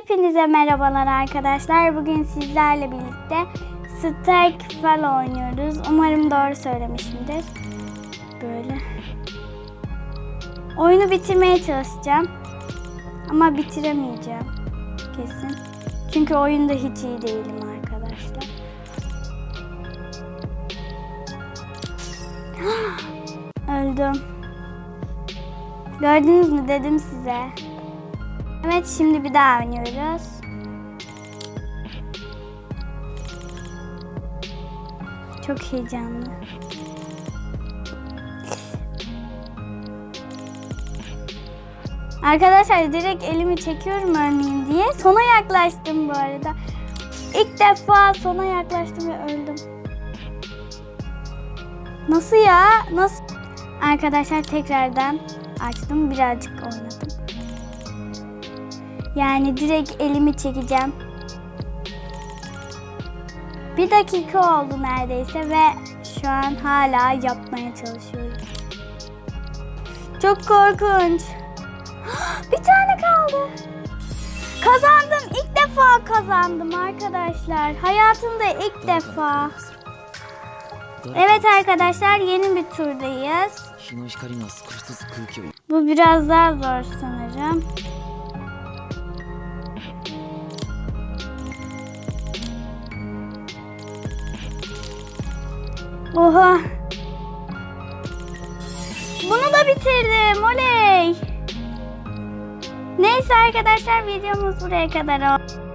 Hepinize merhabalar arkadaşlar. Bugün sizlerle birlikte Starkfall oynuyoruz. Umarım doğru söylemişimdir. Böyle. Oyunu bitirmeye çalışacağım. Ama bitiremeyeceğim. Kesin. Çünkü oyunda hiç iyi değilim arkadaşlar. Öldüm. Gördünüz mü dedim size. Evet şimdi bir daha oynuyoruz. Çok heyecanlı. Arkadaşlar direkt elimi çekiyorum ölmeyeyim diye. Sona yaklaştım bu arada. İlk defa sona yaklaştım ve öldüm. Nasıl ya? Nasıl? Arkadaşlar tekrardan açtım. Birazcık oynadım. Yani direkt elimi çekeceğim. Bir dakika oldu neredeyse ve şu an hala yapmaya çalışıyorum. Çok korkunç. Bir tane kaldı. Kazandım. İlk defa kazandım arkadaşlar. Hayatımda ilk defa. Evet arkadaşlar yeni bir turdayız. Bu biraz daha zor sanırım. Oha. Bunu da bitirdim. Oley. Neyse arkadaşlar videomuz buraya kadar oldu.